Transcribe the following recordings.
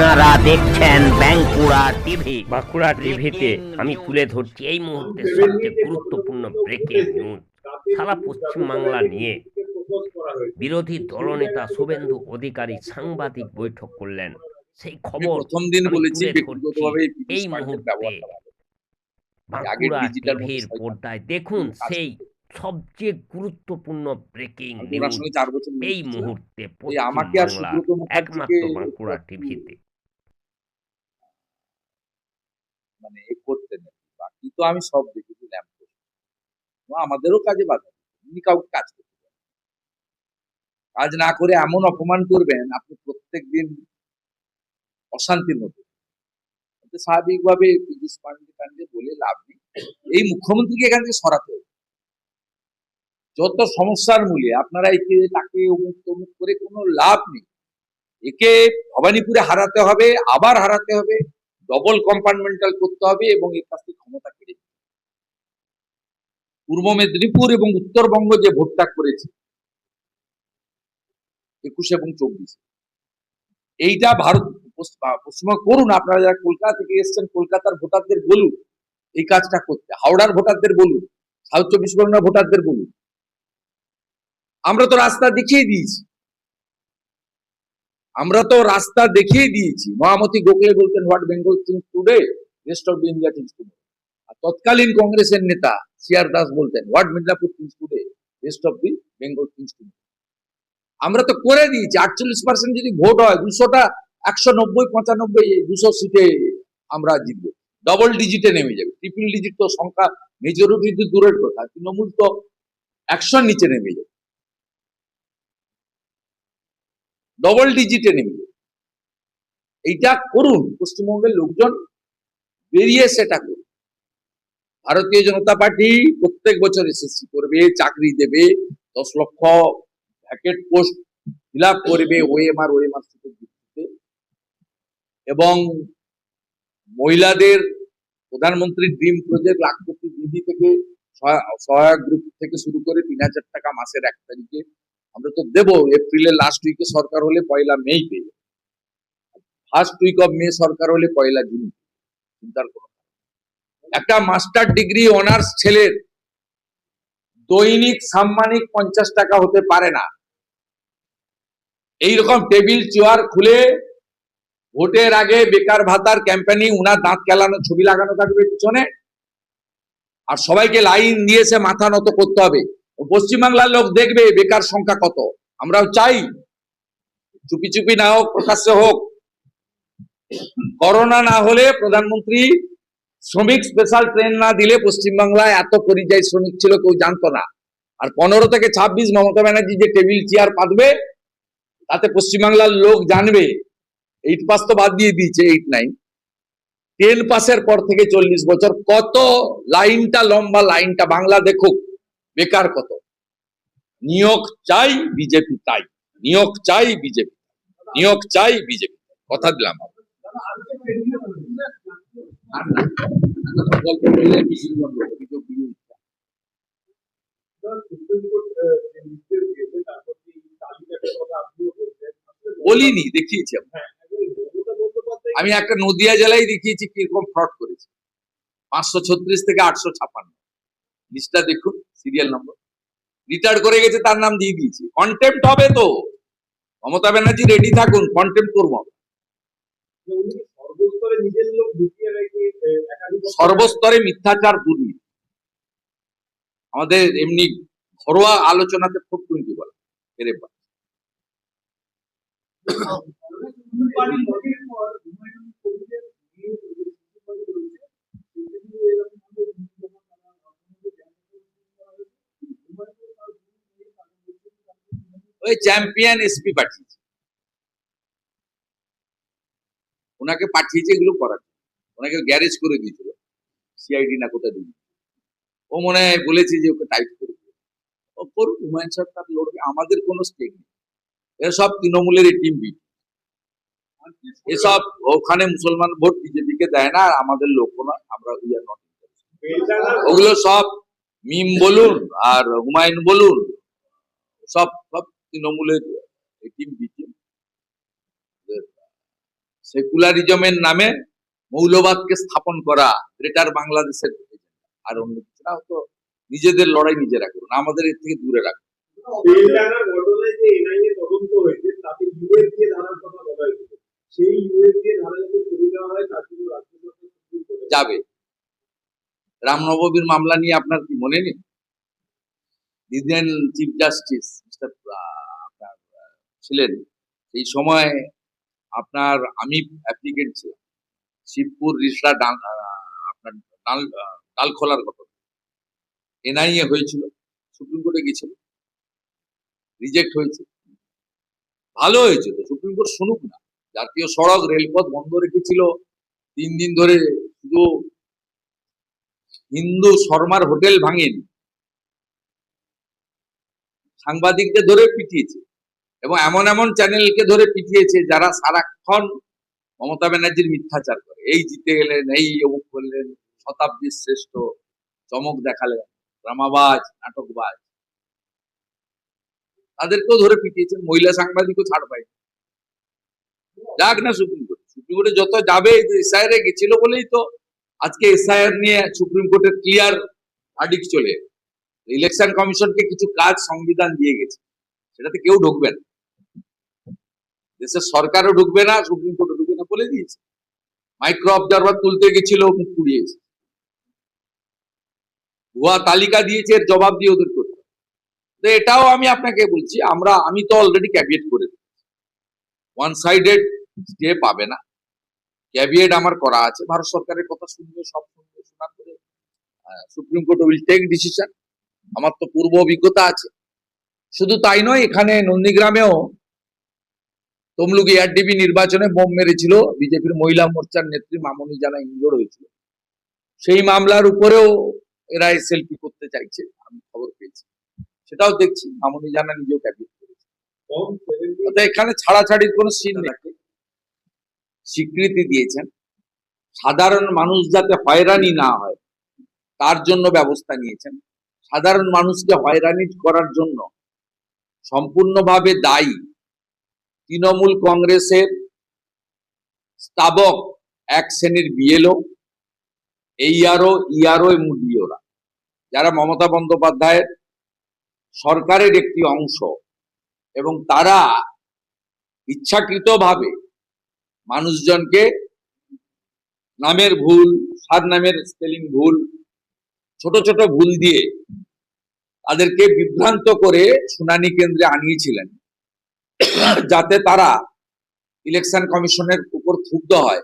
আপনারা দেখছেন বাঁকুড়া টিভি। বাঁকুড়া টিভিতে আমি তুলে ধরছি এই মুহূর্তে সবচেয়ে গুরুত্বপূর্ণ ব্রেকিং নিউজ সারা পশ্চিমবাংলা নিয়ে বিরোধী দলনেতা শুভেন্দু অধিকারী সাংবাদিক বৈঠক করলেন। সেই খবর প্রথম দিন বলেছি এই মুহূর্তে। বাঁকুড়া টিভির পর্দায় দেখুন সেই সবচেয়ে গুরুত্বপূর্ণ ব্রেকিং নিউজ এই মুহূর্তে আমাকে একমাত্র বাঁকুড়া টিভিতে। মানে এ করতে নেই। বাকি তো আমি সব ল্যাম্প আমাদেরও কাজে বাধা। উনি কাউকে কাজ করতে কাজ না করে এমন অপমান করবেন, আপনি প্রত্যেক দিন অশান্তির মধ্যে স্বাভাবিকভাবে পীযুষ পান্ডে টান্ডে বলে লাভ নেই। এই মুখ্যমন্ত্রীকে এখান থেকে সরাতে যত সমস্যার মূলে আপনারা একে তাকে অমুক তমুক করে কোনো লাভ নেই। একে ভবানীপুরে হারাতে হবে, আবার হারাতে হবে। ডবল কম্পার্টমেন্টাল করতে হবে এবং এর কাছ থেকে ক্ষমতা কেড়ে পূর্ব মেদিনীপুর এবং উত্তরবঙ্গ যে ভোটটা করেছে, একুশ এবং চব্বিশ। এইটা ভারত পশ্চিমবঙ্গ করুন, আপনারা যারা কলকাতা থেকে এসছেন, কলকাতার ভোটারদের বলুন, এই কাজটা করতে। হাওড়ার ভোটারদের বলুন, সাউথ চব্বিশ পরগনার ভোটারদের বলুন। আমরা তো রাস্তা দেখিয়ে দিয়েছি। আমরা তো রাস্তা দেখিয়ে দিয়েছি। মহামতি গোখলে বলতেন what Bengal thinks today rest of India thinks today আর তৎকালীন কংগ্রেসের নেতা সিআর দাস বলতেন what Midnapore thinks today rest of the Bengal thinks today আমরা তো করে দিয়েছি। আটচল্লিশ পার্সেন্ট যদি ভোট হয়, দুশোটা, একশো নব্বই, পঁচানব্বই দুশো সিটে আমরা জিতবো। ডবল ডিজিটে নেমে যাবে। ট্রিপল ডিজিট তো সংখ্যা মেজরিটি দূরের কথা। তৃণমূল তো একশোর নিচে নেমে যাবে। ডবল ডিজিটে নেমে এইটা করুন, পশ্চিমবঙ্গের লোকজন বেরিয়ে সেটা করুন। ভারতীয় জনতা পার্টি প্রত্যেক বছর এসএসসি করবে, চাকরি দেবে, দশ লক্ষ ভ্যাকেট পোস্ট ফিল আপ করবে ওএমআর ওএমআর ভিত্তিতে এবং মহিলাদের প্রধানমন্ত্রীর ড্রিম প্রজেক্ট লাখপতি দিদি থেকে সহায়- সহায়ক গ্রুপ থেকে শুরু করে তিন হাজার টাকা মাসের এক তারিখে আমরা তো দেবো এপ্রিলের লাস্ট উইকে সরকার হলে পয়লা মেই পেয়ে ফার্স্ট উইক অফ মে সরকার হলে পয়লা জুন চিন্তার কোনো একটা মাস্টার ডিগ্রি অনার্স ছেলের দৈনিক সাম্মানিক পঞ্চাশ টাকা হতে পারে না। এইরকম টেবিল, চেয়ার খুলে ভোটের আগে বেকার ভাতার ক্যাম্পেনি উনার দাঁত কেলানো, ছবি লাগানো থাকবে পিছনে। আর সবাইকে লাইন দিয়েছে, মাথা নত করতে হবে। পশ্চিমবাংলার লোক দেখবে বেকার সংখ্যা কত। আমরাও চাই, চুপি চুপি না হোক, প্রকাশ্যে হোক। করোনা না হলে প্রধানমন্ত্রী শ্রমিক স্পেশাল ট্রেন না দিলে পশ্চিমবাংলায় এত পরিযায়ী শ্রমিক ছিল, কেউ জানতো না। আর পনেরো থেকে ছাব্বিশ মমতা ব্যানার্জি যে টেবিল চেয়ার পাতবে, তাতে পশ্চিমবাংলার লোক জানবে এইট পাস তো বাদ দিয়ে দিয়েছে এইট নাইন টেন পাসের পর থেকে চল্লিশ বছর, কত লাইনটা লম্বা লাইনটা বাংলা দেখুক। বেকার কত? নিয়োগ চাই বিজেপি তাই। নিয়োগ চাই বিজেপি নিয়োগ চাই বিজেপি কথা দিলাম। বলিনি, দেখিয়েছি আমি। আমি একটা নদিয়া জেলায় দেখিয়েছি, কীরকম ফ্রড করেছে। পাঁচশো ছত্রিশ থেকে আটশো ছাপান্ন। লিস্টটা দেখুন। সিরিয়াল নম্বর রিটায়ার্ড করে গেছে তার নাম দিয়ে দিয়েছি। কন্টেম্প হবে তো। মমতা ব্যানার্জি রেডি থাকুন কন্টেম্প করব সর্বস্তরে মিথ্যাচার দুর্নীতি। আমাদের এমনি ঘরোয়া আলোচনাতে ফোর টোয়েন্টি বলা। এর এবার। ওই চ্যাম্পিয়ন এসপি পাঠিয়েছে। ওনাকে পাঠিয়েছে এগুলো করার ওনাকে গ্যারেজ করে দিয়েছিল। সিআইডি না কোথায় দিয়ে ও মনে হয় বলেছে যে ওকে টাইট করে। ও করুক, হুমায়ুন সরকার লড়বে আমাদের কোনো স্টেক নেই। এসব তৃণমূলের টিম বি এসব ওখানে মুসলমান ভোট বিজেপিকে দেয় না, আর আমাদের লোক না, আমরা উই আর নট ওগুলো সব মিম বলুন আর হুমায়ুন বলুন। সব সব তৃণমূলের টিম বি টিম সেকুলারিজমের নামে মৌলবাদকে স্থাপন করা গ্রেটার বাংলাদেশের আর অন্য কিছুটাও তো নিজেদের লড়াই নিজেরা করুন আমাদের এর থেকে দূরে রাখুন। যাবে। রামনবমীর মামলা নিয়ে আপনার কি মনে নেই? চিফ জাস্টিস মিস্টার ছিলেন, সেই সময় আপনার আমি অ্যাপ্লিকেন্ট ছিলাম। শিবপুর রিসরা ডাল, আপনার ডাল ডালখোলার ঘটনা। এনআইএ হয়েছিল, সুপ্রিম কোর্টে গেছিল। রিজেক্ট হয়েছে। ভালো হয়েছে তো, সুপ্রিম কোর্ট শুনুক না। জাতীয় সড়ক, রেলপথ বন্ধ রেখেছিল। তিন দিন ধরে শুধু হিন্দু শর্মার হোটেল ভাঙেনি। সাংবাদিকদের ধরে পিটিয়েছে। এবং এমন এমন চ্যানেলকে ধরে পিটিয়েছে যারা সারাক্ষণ মমতা ব্যানার্জির মিথ্যাচার করে। এই জিতে গেলেন, এই অমুক করলেন, শতাব্দীর শ্রেষ্ঠ চমক দেখালেন ড্রামাবাজ নাটকবাজ। তাদেরকেও ধরে পিটিয়েছেন, মহিলা সাংবাদিকও ছাড় পায় যাক না সুপ্রিম কোর্ট, সুপ্রিম কোর্টে যত যাবে এসআইআর এ গেছিল বলেই তো আজকে এসআইআর নিয়ে সুপ্রিম কোর্টের ক্লিয়ার ভার্ডিক চলে ইলেকশন কমিশনকে কিছু কাজ, সংবিধান দিয়ে গেছে। সেটাতে কেউ ঢুকবে না। দেশের সরকারও ঢুকবে না, সুপ্রিম কোর্টও ঢুকবে না বলে দিয়েছে। মাইক্রো অবজারভার তুলতে গেছিল মুখ পুড়িয়েছে ভুয়া তালিকা দিয়েছে, এর জবাব দিয়ে ওদের করতে তো এটাও আমি আপনাকে বলছি, আমরা, আমি তো অলরেডি ক্যাবিয়েট করে ওয়ান সাইডেড স্টে পাবে না। ক্যাবিয়েট আমার করা আছে, ভারত সরকারের কথা শুনবে, সব শুনবে, শোনার পরে supreme court will take decision আমার তো পূর্ব অভিজ্ঞতা আছে। শুধু তাই নয়, এখানে নন্দীগ্রামেও তমলুক এআরডিবি নির্বাচনে বোম মেরেছিল। বিজেপির মহিলা মোর্চার নেত্রী মামনি জানা ইনজোর হয়েছিল। সেই মামলার উপরেও এরা এসএলপি করতে চাইছে, আমি খবর পেয়েছি। সেটাও দেখছি, মামনি জানা নিজেও ক্যাবিনেট করেছে। এখানে ছাড়াছাড়ির কোনো সিন নেই। স্বীকৃতি দিয়েছেন। সাধারণ মানুষ যাতে হয়রানি না হয়, তার জন্য ব্যবস্থা নিয়েছেন। সাধারণ মানুষকে হয়রানি করার জন্য সম্পূর্ণভাবে দায়ী তৃণমূল কংগ্রেসের স্তাবক এক শ্রেণির বিএলও, এইআরও, ইআরও এবং ডিওরা, যারা মমতা বন্দ্যোপাধ্যায়ের সরকারের একটি অংশ এবং তারা ইচ্ছাকৃতভাবে মানুষজনকে নামের ভুল, সার নামের স্পেলিং ভুল, ছোট ছোট ভুল দিয়ে তাদেরকে বিভ্রান্ত করে শুনানি কেন্দ্রে আনিয়েছিলেন। যাতে তারা ইলেকশন কমিশনের উপর ক্ষুব্ধ হয়।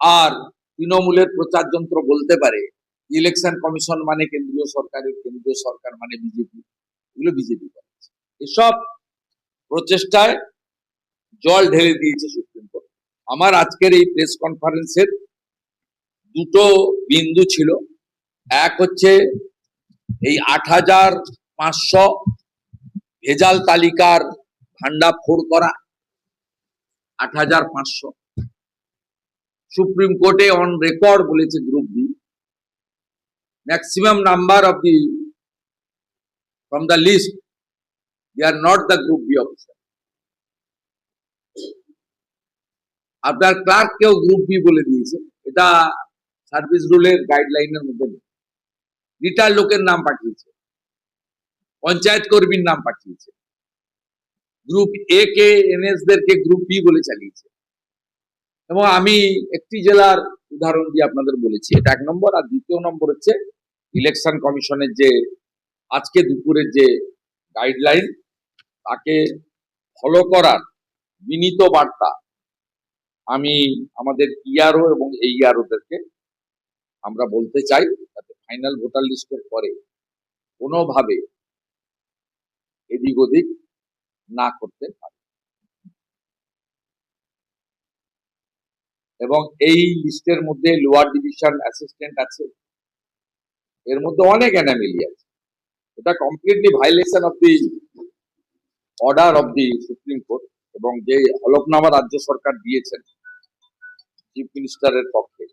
আর তৃণমূলের প্রচার যন্ত্র বলতে পারে ইলেকশন কমিশন মানে কেন্দ্রীয় সরকারের কেন্দ্রীয় সরকার মানে বিজেপি। এগুলো বিজেপি করেছে। এসব প্রচেষ্টায় জল ঢেলে দিয়েছে সুপ্রিম কোর্ট। আমার আজকের এই প্রেস কনফারেন্সের দুটো বিন্দু ছিল। এক হচ্ছে এই আট হাজার পাঁচশো ভেজাল তালিকার ভান্ডা ফোড় করা আট হাজার পাঁচশো। সুপ্রিম কোর্টে অন রেকর্ড বলেছে group B maximum number of the from the list they are not the group B officer আপনার ক্লার্ক কেও গ্রুপ বি বলে দিয়েছে। এটা সার্ভিস রুলের গাইডলাইনের মধ্যে নেই। রিটায়ার লোকের নাম পাঠিয়েছে। পঞ্চায়েত কর্মীর নাম পাঠিয়েছে। গ্রুপ এ কে এনএস দেরকে গ্রুপ বি বলে চালিয়েছে। এবং আমি একটি জেলার উদাহরণ দিয়ে আপনাদের বলেছি, এটা এক নম্বর। আর দ্বিতীয় নম্বর হচ্ছে ইলেকশন কমিশনের যে, আজকে দুপুরের যে গাইডলাইন তাকে ফলো করার বিনীত বার্তা আমি আমাদের ইআরও এবং এই ইআরওদেরকে আমরা বলতে চাই, যাতে ফাইনাল ভোটার লিস্টের পরে কোনোভাবে এদিক ওদিক না করতে পারে। এবং এই লিস্টের মধ্যে লোয়ার ডিভিশন অ্যাসিস্ট্যান্ট আছে। এর মধ্যে অনেক অ্যানামিলি আছে। এটা completely violation of the order of the supreme court এবং যে হলফনামা রাজ্য সরকার দিয়েছেন চিফ মিনিস্টারের পক্ষে।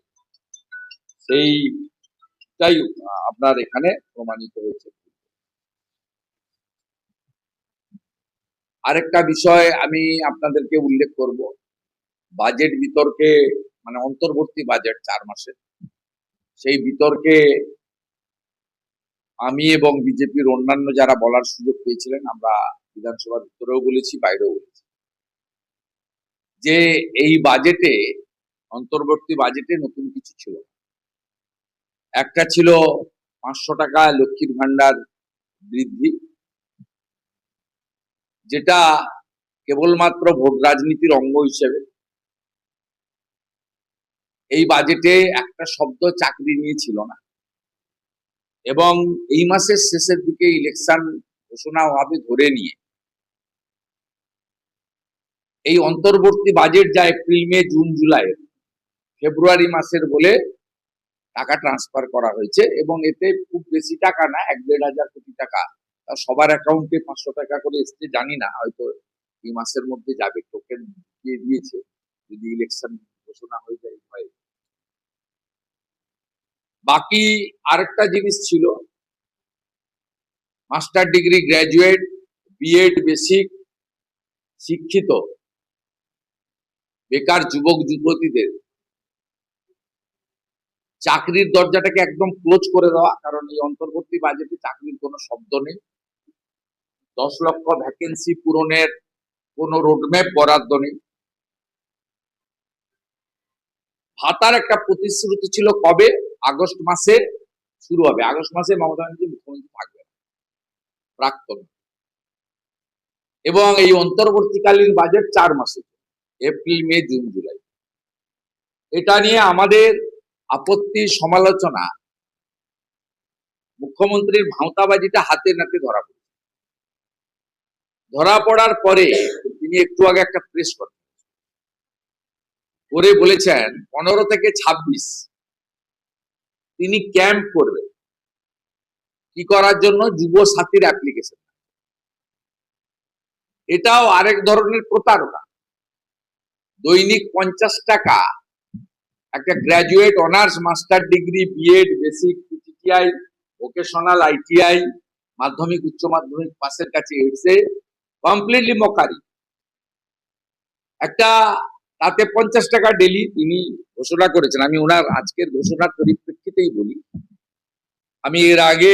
সেইটাই আপনার এখানে প্রমাণিত হয়েছে। আরেকটা বিষয় আমি আপনাদেরকে উল্লেখ করব। বাজেট বিতর্কে মানে অন্তর্বর্তী বাজেট চার মাসের সেই বিতর্কে আমি এবং বিজেপির অন্যান্য যারা বলার সুযোগ পেয়েছিলেন, আমরা বিধানসভার ভিতরেও বলেছি, বাইরেও বলেছি। যে এই বাজেটে অন্তর্বর্তী বাজেটে নতুন কিছু ছিল একটা ছিল পাঁচশো টাকা লক্ষ্মীর ভান্ডার বৃদ্ধি যেটা কেবলমাত্র ভোট রাজনীতির অঙ্গ হিসেবে। এই বাজেটে একটা শব্দ চাকরি নিয়ে ছিল না। এবং এই মাসের শেষের দিকে ইলেকশন ঘোষণা হবে ধরে নিয়ে। এই অন্তর্বর্তী বাজেট যা April, May, June, July, February মাসের বলে টাকা ট্রান্সফার করা হয়েছে এবং এতে খুব বেশি টাকা না, এক দেড় হাজার কোটি টাকা সবার অ্যাকাউন্টে পাঁচশো টাকা করে এসছে, জানি না, হয়তো এই মাসের মধ্যে যাবে। টোকেন দিয়ে দিয়েছে, যদি ইলেকশন ঘোষণা হয়ে যায় ভয়ে বাকি আরেকটা জিনিস ছিল master degree graduate BEd basic শিক্ষিত, বেকার যুবক, যুবতীদের। চাকরির দরজাটাকে একদম ক্লোজ করে দেওয়া, কারণ এই অন্তর্বর্তী বাজেটে চাকরির কোনো শব্দ নেই। দশ লক্ষ ভ্যাকেন্সি পূরণের কোনো রোডম্যাপ বরাদ্দ নেই। ভাতার একটা প্রতিশ্রুতি ছিল কবে? আগস্ট মাসে শুরু হবে। আগস্ট মাসে মমতা ব্যানার্জি মুখ্যমন্ত্রী থাকবেন। প্রাক্তন। এবং এই অন্তর্বর্তীকালীন বাজেট চার মাসে এপ্রিল, মে, জুন, জুলাই। এটা নিয়ে আমাদের আপত্তি, সমালোচনা মুখ্যমন্ত্রীর ভাঁওতাবাজিটা হাতে নাতে ধরা পড়ে ধরা পড়ার পরে তিনি একটু আগে একটা প্রেস করেন করে বলেছেন, পনেরো থেকে ছাব্বিশ। তিনি ক্যাম্প করবেন। কি করার জন্য? যুব সাথীর অ্যাপ্লিকেশন এটাও আরেক ধরনের প্রতারণা। দৈনিক পঞ্চাশ টাকা, একটা graduate honours master degree BEd basic PTTI vocational ITI মাধ্যমিক, উচ্চ মাধ্যমিক পাশের কাছে এসে কমপ্লিটলি মকারি একটা তাতে পঞ্চাশ টাকা ডেলি তিনি ঘোষণা করেছেন। আমি ওনার আজকের ঘোষণার পরিপ্রেক্ষিতেই বলি, আমি এর আগে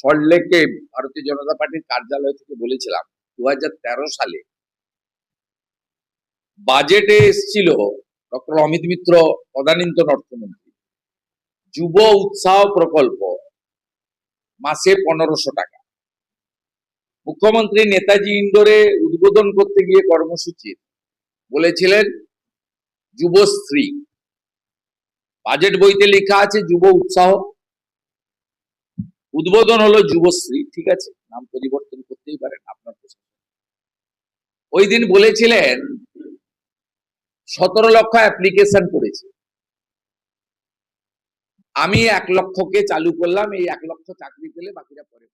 সল্টলেকে ভারতীয় জনতা পার্টির কার্যালয় থেকে বলেছিলাম দু হাজার তেরো সালে বাজেটে এসেছিল ডক্টর অমিত মিত্র, তদানীন্তন অর্থমন্ত্রী, যুব উৎসাহ প্রকল্প মাসে পনেরোশো টাকা। মুখ্যমন্ত্রী নেতাজি ইন্ডোরে উদ্বোধন করতে গিয়ে কর্মসূচির বলেছিলেন যুবশ্রী বাজেট বইতে লেখা আছে যুব উৎসাহ। উদ্বোধন হলো যুবশ্রী ঠিক আছে? নাম পরিবর্তন করতেই পারেন আপনার প্রশ্ন। ওই দিন বলেছিলেন, সতেরো লক্ষ অ্যাপ্লিকেশন করেছে আমি এক লক্ষকে চালু করলাম, এই এক লক্ষ চাকরি পেলে বাকিরা পরে।